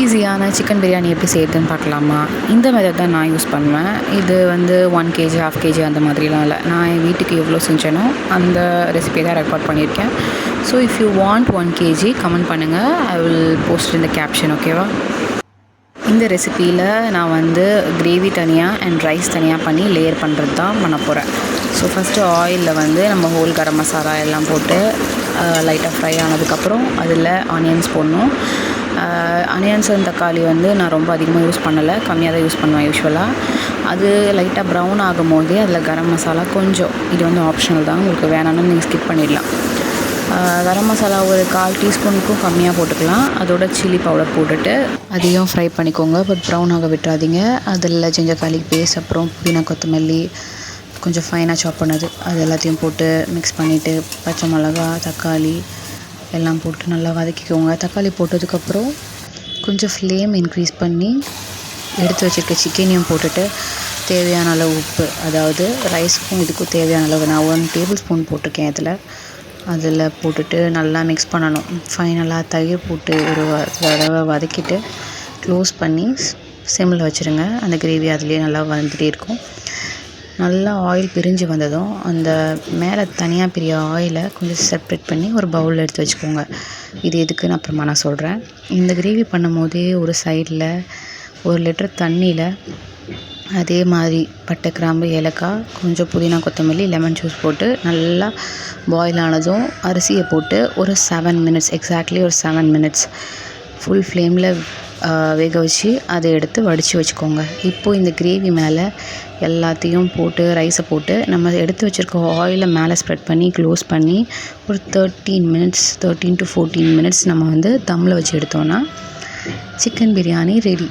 ஈஸியான சிக்கன் பிரியாணி எப்படி செய்யுதுன்னு பார்க்கலாமா? இந்த மெத்தட் தான் நான் யூஸ் பண்ணுவேன். இது வந்து ஒன் கேஜி ஹாஃப் கேஜி அந்த மாதிரிலாம் இல்லை. நான் என் வீட்டுக்கு எவ்வளோ செஞ்சேனோ அந்த ரெசிபி தான் ரெக்கார்ட் பண்ணியிருக்கேன். So if you want one kg comment பண்ணுங்கள் ஐ வில் போஸ்ட் இந்த கேப்ஷன் ஓகேவா இந்த ரெசிப்பியில் நான் வந்து கிரேவி தனியாக அண்ட் ரைஸ் தனியாக பண்ணி லேயர் பண்ணுறது தான் பண்ண போகிறேன் ஸோ ஃபஸ்ட்டு ஆயிலில் வந்து நம்ம ஹோல் கரம் மசாலா எல்லாம் போட்டு லைட்டாக ஃப்ரை ஆனதுக்கப்புறம் அதில் ஆனியன்ஸ் போடணும். அனியன்ஸ் அண்ட் தக்காளி வந்து நான் ரொம்ப அதிகமாக யூஸ் பண்ணலை. கம்மியாக தான் யூஸ் பண்ணுவேன் யூஸ்வலாக அது லைட்டாக ப்ரௌன் ஆகும் போதே அதில் கரம் மசாலா கொஞ்சம். இது வந்து ஆப்ஷனல் தான். உங்களுக்கு வேணாம்னு நீங்கள் ஸ்கிப் பண்ணிடலாம். கரம் மசாலா ஒரு கால் டீஸ்பூனுக்கும் கம்மியாக போட்டுக்கலாம். அதோட சில்லி பவுடர் போட்டுட்டு அதையும் ஃப்ரை பண்ணிக்கோங்க. பட் ப்ரௌன் ஆக விட்டுறாதீங்க. அதில் ஜிஞ்சர் பேஸ்ட் அப்புறம் புதினா கொத்தமல்லி கொஞ்சம் ஃபைனாக சாப் பண்ணது. அது எல்லாத்தையும் போட்டு மிக்ஸ் பண்ணிவிட்டு பச்சை மிளகா தக்காளி எல்லாம் போட்டு நல்லா வதக்கிக்கோங்க. தக்காளி போட்டதுக்கப்புறம் கொஞ்சம் ஃப்ளேம் இன்க்ரீஸ் பண்ணி எடுத்து வச்சுருக்க சிக்கனையும் போட்டுட்டு தேவையான அளவு உப்பு அதாவது ரைஸுக்கும் இதுக்கும் தேவையான அளவு நான் ஒன் டேபிள் ஸ்பூன் போட்டிருக்கேன் இதில். அதில் போட்டுட்டு நல்லா மிக்ஸ் பண்ணணும். ஃபைனலாக தயிர் போட்டு ஒரு தடவை வதக்கிட்டு க்ளோஸ் பண்ணி சிம்மில் வச்சுருங்க. அந்த கிரேவி அதுலேயே நல்லா வந்துகிட்டே இருக்கும். நல்லா ஆயில் பிரிஞ்சு வந்ததும் அந்த மேலே தனியாக பிரிய ஆயிலை கொஞ்சம் செப்ரேட் பண்ணி ஒரு பவுலில் எடுத்து வச்சுக்கோங்க. இது எதுக்குன்னு அப்புறமா நான் சொல்கிறேன் இந்த கிரேவி பண்ணும் போதே ஒரு சைடில் ஒரு லிட்டர் தண்ணியில் அதே மாதிரி பட்டை கிராம்பு ஏலக்காய் கொஞ்சம் புதினா கொத்தமல்லி லெமன் ஜூஸ் போட்டு நல்லா பாயில் ஆனதும் அரிசியை போட்டு ஒரு செவன் மினிட்ஸ் எக்ஸாக்ட்லி ஒரு செவன் மினிட்ஸ் ஃபுல் ஃப்ளேமில் வேக வச்சு அதை எடுத்து வடித்து வச்சுக்கோங்க. இப்போது இந்த கிரேவி மேலே எல்லாத்தையும் போட்டு ரைஸை போட்டு நம்ம எடுத்து வச்சுருக்க ஆயிலை மேலே ஸ்ப்ரெட் பண்ணி க்ளோஸ் பண்ணி ஒரு thirteen minutes thirteen to fourteen minutes நம்ம வந்து தம்மில் வச்சு எடுத்தோன்னா சிக்கன் பிரியாணி ரெடி